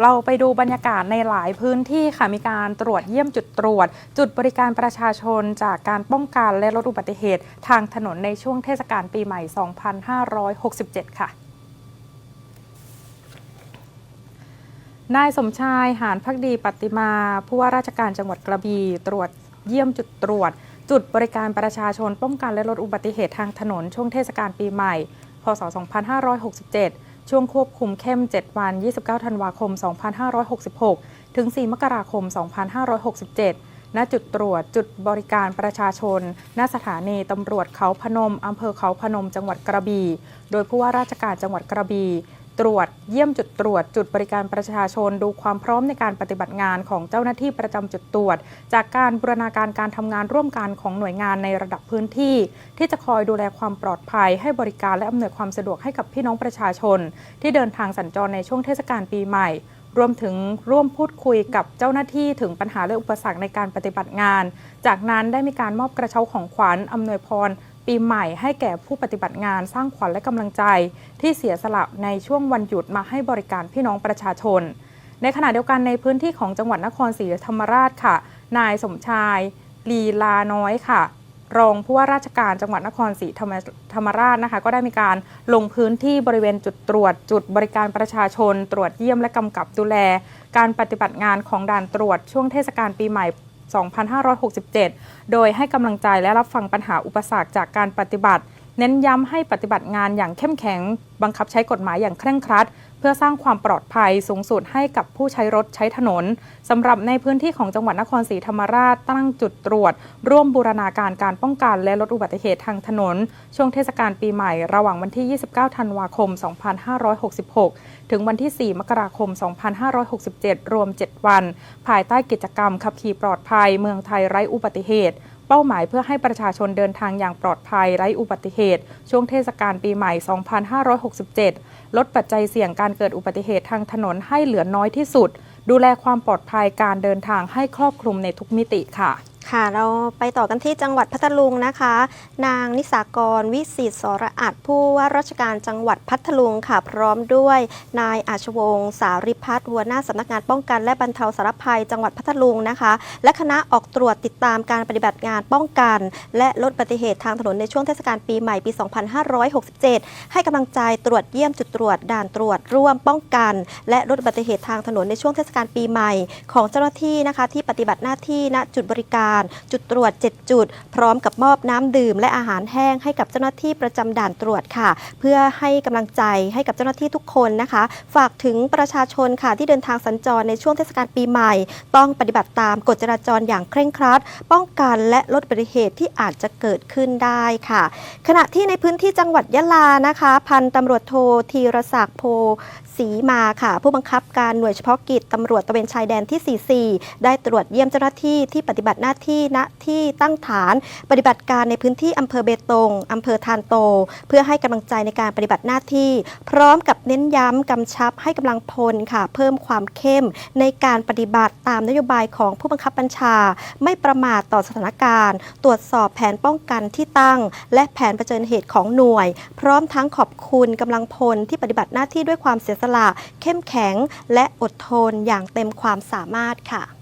เราไปดูบรรยากาศในหลายพื้นที่ค่ะมีการตรวจเยี่ยมจุดตรวจ จุดบริการประชาชนจากการป้องกันและลดอุบัติเหตุ ทางถนนในช่วงเทศกาลปีใหม่ 2567 ค่ะนายสมชายหานพักดีปฏิมาผู้ว่าราชการจังหวัดกระบี่ตรวจเยี่ยมจุดตรวจ จุดบริการประชาชนป้องกันและลดอุบัติเหตุทางถนนช่วงเทศกาลปีใหม่ พศ 2567 ช่วงควบคุมเข้ม 7 วัน 29 ธันวาคม 2566 ถึง 4 มกราคม 2567 ณ จุดตรวจจุดบริการประชาชน ณ สถานีตำรวจเขาพนม อำเภอเขาพนม จังหวัดกระบี่ โดยผู้ว่าราชการจังหวัดกระบี่ ตรวจ เยี่ยมจุดตรวจ จุดบริการประชาชน ดูความพร้อมในการปฏิบัติงานของเจ้าหน้าที่ประจำจุดตรวจ จากการบูรณาการการทำงานร่วมกันของหน่วยงานในระดับพื้นที่ ที่จะคอยดูแลความปลอดภัย ให้บริการและอำนวยความสะดวกให้กับพี่น้องประชาชน ที่เดินทางสัญจรในช่วงเทศกาลปีใหม่รวมถึงร่วมพูดคุยกับเจ้าหน้าที่ถึงปัญหาและอุปสรรคในการปฏิบัติงาน จากนั้นได้มีการมอบกระเช้าของขวัญอำนวยพร ปีใหม่ให้แก่ผู้ปฏิบัติงานสร้างขวัญและกำลังใจ ที่เสียสละในช่วงวันหยุดมาให้บริการพี่น้องประชาชน ในขณะเดียวกันในพื้นที่ของจังหวัดนครศรีธรรมราชค่ะ นายสมชาย ลีลาน้อยค่ะ รองผู้ว่าราชการจังหวัดนครศรีธรรมธรรมราชนะคะ ก็ได้มีการลงพื้นที่บริเวณจุดตรวจ จุดบริการประชาชน ตรวจเยี่ยมและกำกับดูแล การปฏิบัติงานของด่านตรวจช่วงเทศกาลปีใหม่ 2567 โดยให้กำลังใจและรับฟังปัญหาอุปสรรคจากการปฏิบัติ เน้นย้ำให้ปฏิบัติงานอย่างเข้มแข็ง บังคับใช้กฎหมายอย่างเคร่งครัด พื่อสร้างความปลอดภัยสูงสุดให้กับผู้ใช้รถใช้ถนนสำหรับในพื้นที่ของจังหวัดนครศรีธรรมราชตั้งจุดตรวจ ร่วมบูรณาการการป้องกันและลดอุบัติเหตุทางถนน ช่วงเทศกาลปีใหม่ ระหว่างวันที่ 29 ธันวาคม 2566 ถึงวันที่ 4 มกราคม 2567 รวม 7 วัน ภายใต้กิจกรรมขับขี่ปลอดภัย เมืองไทยไร้อุบัติเหตุ เป้าหมายเพื่อให้ประชาชนเดินทางอย่างปลอดภัยไร้อุบัติเหตุ ช่วงเทศกาลปีใหม่ 2567 ลดปัจจัยเสี่ยงการเกิดอุบัติเหตุทางถนนให้เหลือน้อยที่สุด ดูแลความปลอดภัยการเดินทางให้ครอบคลุมในทุกมิติค่ะ ค่ะเราไปต่อกันที่จังหวัดพัทลุงนะคะ นางนิสากรวิสิตสรอัดผู้ว่าราชการจังหวัดพัทลุงค่ะ พร้อมด้วย นายอาชวงศ์สาริพัฒน์หัวหน้าสำนักงานป้องกันและบรรเทาสารภัยจังหวัดพัทลุงนะคะ และคณะออกตรวจติดตามการปฏิบัติงานป้องกัน และลดอุบัติเหตุทางถนนในช่วงเทศกาลปีใหม่ปี 2567 ให้กำลังใจตรวจเยี่ยมจุดตรวจด่านตรวจร่วมป้องกัน และลดอุบัติเหตุทางถนนในช่วงเทศกาลปีใหม่ ของเจ้าหน้าที่นะคะที่ปฏิบัติหน้าที่ณจุดบริการจุดตรวจ 7 จุด พร้อมกับมอบน้ำดื่ม และอาหารแห้งให้กับเจ้าหน้าที่ประจำด่านตรวจค่ะ เพื่อให้กำลังใจให้กับเจ้าหน้าที่ทุกคนนะคะ ฝากถึงประชาชนค่ะที่เดินทางสัญจรในช่วงเทศกาลปีใหม่ ต้องปฏิบัติตามกฎจราจรอย่างเคร่งครัด ป้องกันและลดอุบัติเหตุที่อาจจะเกิดขึ้นได้ค่ะ ขณะที่ในพื้นที่จังหวัดยะลานะคะ พันตำรวจโทธีรศักดิ์โพศรีมาค่ะ ผู้บังคับการหน่วยเฉพาะกิจตำรวจตะเวนชายแดนที่ 44 ได้ตรวจเยี่ยมเจ้าหน้าที่ที่ปฏิบัติหน้าที่ที่ณที่ตั้งฐานปฏิบัติการในพื้นที่อำเภอเบตงอำเภอทานโต เพื่อให้กำลังใจในการปฏิบัติหน้าที่ พร้อมกับเน้นย้ำกำชับให้กำลังพลค่ะ เพิ่มความเข้มในการปฏิบัติตามนโยบายของผู้บังคับบัญชา ไม่ประมาทต่อสถานการณ์ ตรวจสอบแผนป้องกันที่ตั้ง และแผนเผชิญเหตุของหน่วย พร้อมทั้งขอบคุณกำลังพลที่ปฏิบัติหน้าที่ด้วยความเสียสละ เข้มแข็ง และอดทนอย่างเต็มความสามารถค่ะ